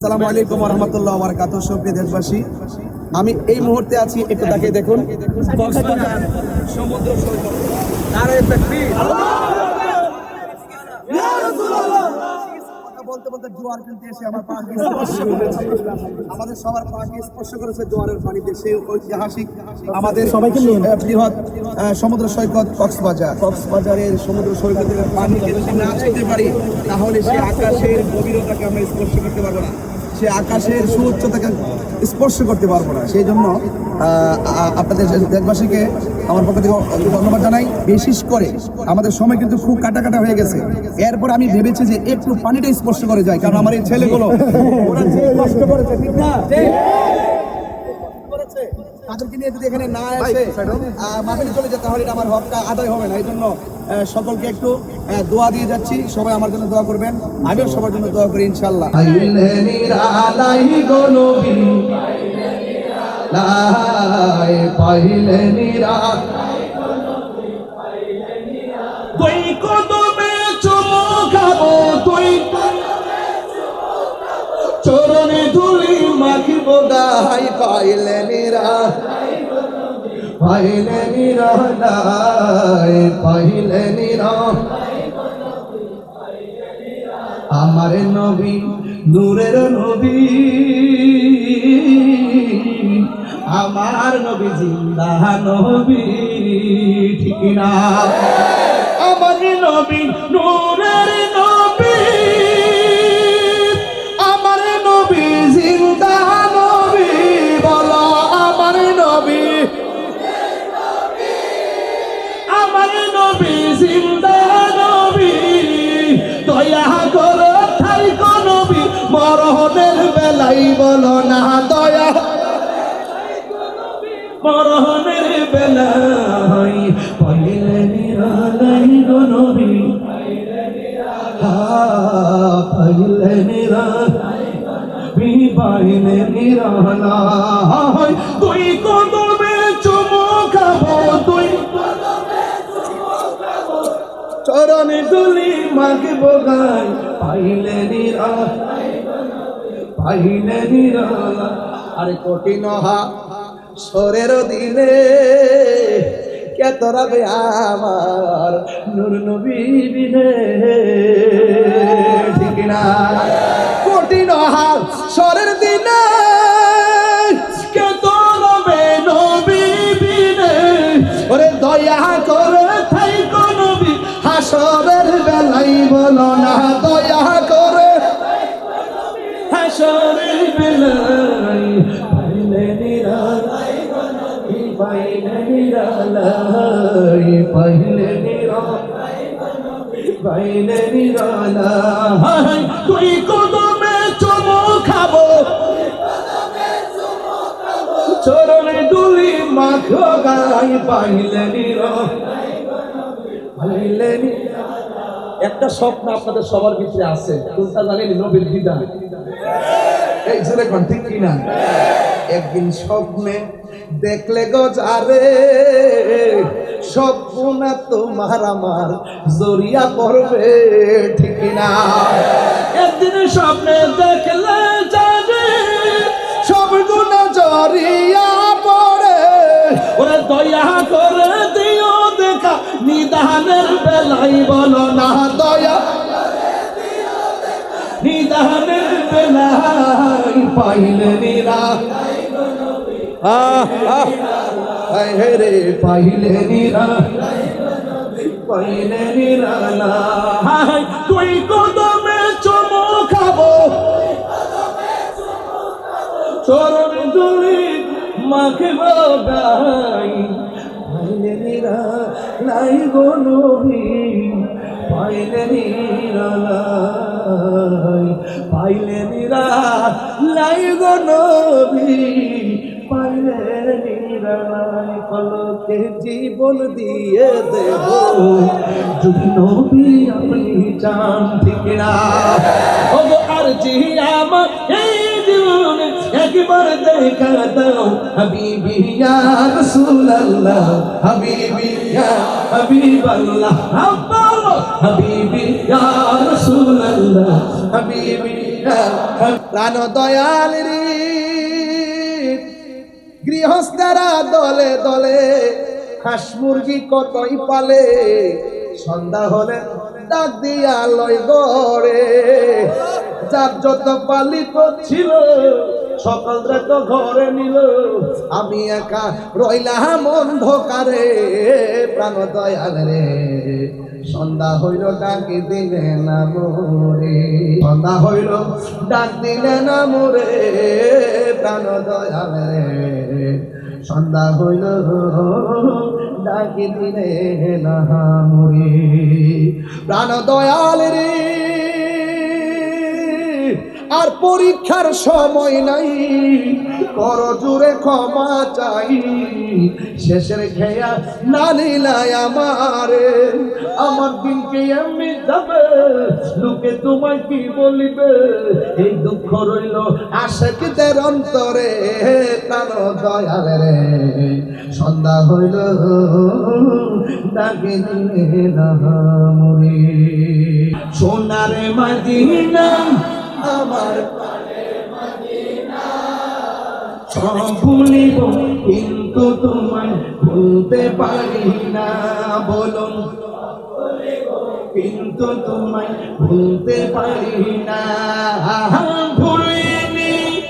আসসালামু আলাইকুম রহমতুল্লাহ বারকাত সুপ্রিয় দেশবাসী। আমি এই মুহূর্তে আছি, একটু তাকে দেখুন। সমুদ্র সৈকত। বলতে বলতে জোয়ার কিন্তু এসে আমার পাকে স্পর্শ করেছে। আমাদের সবার পাকে স্পর্শ করেছে জোয়ারের পানিতে। সেই ঐতিহাসিক আমাদের সবাইকে বৃহৎ সমুদ্র সৈকত কক্সবাজার। কক্সবাজারের সমুদ্র সৈকতের পানিতে যদি না ছুঁতে পারি তাহলে সেই আকাশের গভীরতাকে আমরা স্পর্শ করতে পারব না। সে আকাশের সুউচ্চতাকে স্পর্শ করতে পারব না। সেই জন্য আপনাদের দেশবাসীকে আমার পক্ষ থেকে ধন্যবাদ জানাই। বিশেষ করে আমাদের সময় কিন্তু খুব কাটা কাটা হয়ে গেছে। এরপর আমি ভেবেছি যে একটু পানিটা স্পর্শ করে যায়, কারণ আমার এই ছেলেগুলো ওরা কষ্ট করেছে নিয়ে যদি এখানে না চলে যেতে আমার আদায় হবে না। এই জন্য সকলকে একটু দোয়া দিয়ে যাচ্ছি। সবাই আমার জন্য দোয়া করবেন। আমিও সবার জন্য দোয়া করি ইনশাল্লাহ লাই পাইলে নিরা। তুই কদমে চুমু খাব তুই। চরণে ধুলি মাখিব গাই পাইলে নিরা। পাইলে নিরা লাই পাইলে নিরা। আমার নবী নূরের নবী। আমার নবী জিন্দা নবী, ঠিক না আমার নবী, নূরের নবী। আমার নবী, জিন্দা নবী, বলো আমার নবী। আমার নবী, জিন্দা নবী। দয়া করো ঠাই নবী মরহনের বেলাই বলো না মরহনের বেলাই পাইলে নিরালাই গো নবী। পাইলে নিরালাই পাইলে নিরালাই। তুই কদমে চুমু খাব তুই চরণে দুলি মাকে বোগাই পাইলে নিরা পাইলে নিরা আরে কঠিন হা। সরের দিনে কে তোরা বে আমার নূর নবী ঠিক না। কঠিন হা সরের দিনে কে তোরা বে নবী ওরে দয়া করে থাই নবী, হাসরের বেলাই বলো না, দয়া করে হাসরের বেলাই পাইলে নিরালাই পাইলে নিরালাই তুই কদমে চমো খাব। চরণে দুলি মাখো গাই পাইলে নিরালাই পাইলে একটা স্বপ্ন আপনাদের সবার ভিতরে আছে কোনটা জানেন? নবীর বিধান। এই ছেলে ঠিক কিনা? একদিন স্বপ্নে দেখলে গজারে স্বপ্ন তোমার আমার জরিয়া পড়বে, ঠিক না একদিন স্বপ্নে দেখলে যাবে সব গুণ জরিয়া পড়ে। ওরা দয়া করে দিও দেখা, নিদানের বেলাই বলো না, দয়া নিদানের বেলাই পাইলে নিরা। রে পাইলে পাইলে নিরা না তুই কদমে চমো খাব চরণ দুলি মাকে বাগাই পাইলে নিরা লাই গো নবী পাইলে নিরা লাই পাইলে নিরা লাই গো নবী। পাইলে নিরা লাই পলকে জীবন দিয়ে দেব। যদি নবী আপনি চান ঠিক না ও গো আর জি আমার এই জীবনে একবার দেখা দাও। হাবিবি ইয়া রাসূলুল্লাহ, হাবিবি ইয়া হাবিবাল্লাহ। হাবিবি ইয়া রাসূলুল্লাহ, হাবিবি না প্রাণ দয়াল রে। গৃহস্থরা দলে দলে হাঁস মুরগি কতই পালে? সন্ধ্যা হলে ডাক দিয়া লয় গড়ে। যার যত পালিত ছিল সকালরা তো ঘরে নিল। আমি একা রইলাম অন্ধকারে প্রাণ দয়াল রে। সন্ধ্যা হইল, ডাক দিলে না মোরে। সন্ধ্যা হইল, ডাক দিলে না মোরে প্রাণ দয়াল রে। সন্ধ্যা হইল ডাকি দিলে না মোরে প্রাণ দয়াল রে। আর পরীক্ষার সময় নাই। কর জুড়ে ক্ষমা চাই। শেষের খেয়া না নিলাই আমারে। আমার দিনকে এমনি যাবে, লোকে তোমায় কি বলিবে? এই দুঃখ রইল আশেকদের অন্তরে প্রাণ দয়াল রে। সন্ধ্যা হইল, ডাকে দিলে না মরে সোনারে মাদিনা আমার ভুলিব কিন্তু তোমায় ভুলতে পারি না বলুন। কিন্তু তোমায় ভুলতে পারি না। ভুলিনি।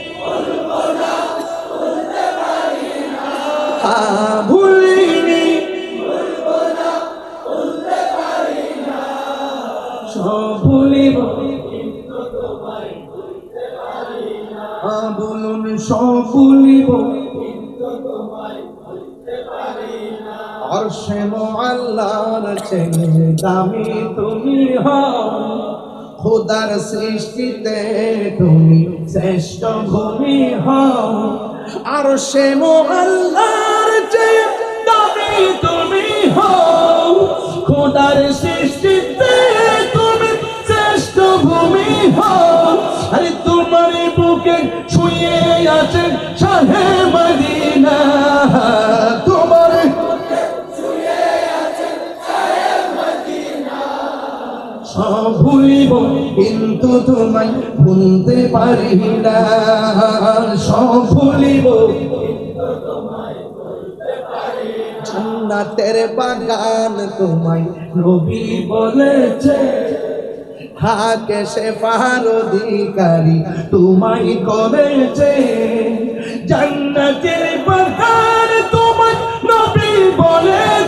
আহ, ভুলিনি। সব বলুন সব আর সে আল্লাহর চেয়ে দামি তুমি খোদার সৃষ্টিতে তুমি শ্রেষ্ঠ ভূমি হও। আর সে আল্লাহর দামি তুমি হও। খোদার সৃষ্টিতে কিন্তু তোমায় ভুলতে পারি না। সব ভুলিব। জান্নাতের বাগান তোমায় নবী বলেছে। হাকে সে পাহার অধিকারী তোমায় করেছে। জান্নাতের বাগান তোমায় নবী বলেছে।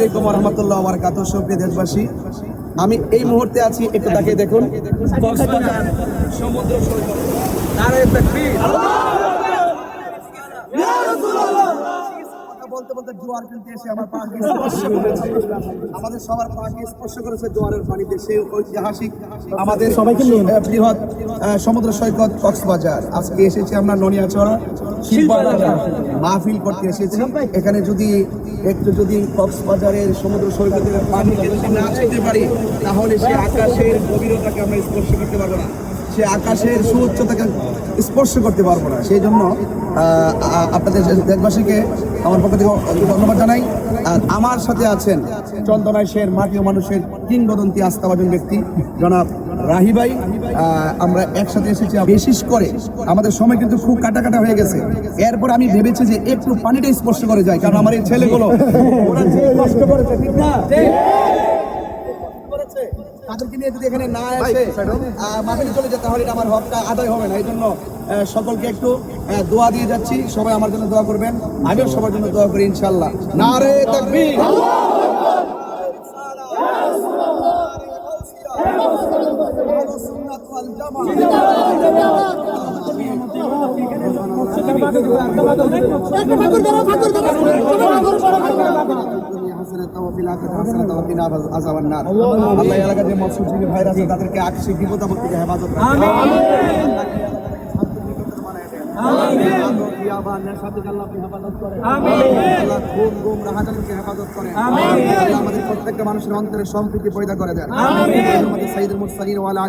আলাইকুম রহমতুল্লাহ বারকাত সুপ্রিয় দেশবাসী। আমি এই মুহূর্তে আছি একটু তাকিয়ে দেখুন। সমুদ্র সৈকত। নারে তাকবীর। কথা বলতে বলতে জোয়ার কিন্তু এসে আমার পাকে স্পর্শ করেছে। আমাদের সবার পাকে স্পর্শ করেছে জোয়ারের পানিতে। সেই ঐতিহাসিক আমাদের সবাইকে বৃহৎ সমুদ্র সৈকত কক্সবাজার। আজকে এসেছি আমরা ননিয়াচড়া শিল্পবাজার মাহফিল করতে এসেছি। এখানে যদি একটু যদি কক্সবাজারের সমুদ্র সৈকতের পানিকে যদি না ছুঁতে পারি, তাহলে সে আকাশের গভীরতাকে আমরা স্পর্শ করতে পারব না। সে আকাশের সুউচ্চতাকে স্পর্শ করতে পারব না। সেই জন্য আপনাদের দেশবাসীকে আমার পক্ষ থেকে ধন্যবাদ জানাই। আর আমার সাথে আছেন চন্দনায় শের মাটিও মানুষের কিংবদন্তি আস্থাভাজন ব্যক্তি, জনাব রাহিবাই আমরা একসাথে এসেছি বিশেষ করে আমাদের সময় কিন্তু খুব কাটা কাটা হয়ে গেছে। এরপর আমি ভেবেছি যে একটু পানিটা স্পর্শ করে যায় কারণ আমার এই ছেলেগুলো ঠিক না? তাদেরকে নিয়ে যদি এখানে না আসে মাঠে চলে যেতে তাহলে এটা আমার হকটা আদায় হবে না। এই জন্য সকলকে একটু দোয়া দিয়ে যাচ্ছি। সবাই আমার জন্য দোয়া করবেন। আমিও সবার জন্য দোয়া করি ইনশাল্লাহ নারে তাকবীর আল্লাহ এলাকার যে মৎস্যজীবী ভাইরা আছে তাদেরকে আকস্মিক বিপদ আপদ থেকে হেফাজত রাখেন। আল্লাহ করেন। আল্লাহ আমাদের প্রত্যেকটা মানুষের অন্তরে সম্প্রীতি পয়দা করে দেন আমাদের সাইদুল মুরসালিন ওয়া আলা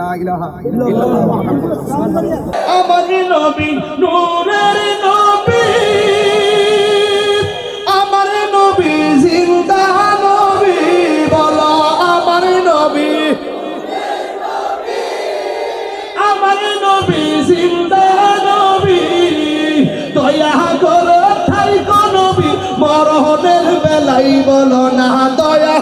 লা ইলাহা ইল্লাল্লাহু মুহাম্মাদুর নবী নূরের নবী বেলাই বলো না দয়া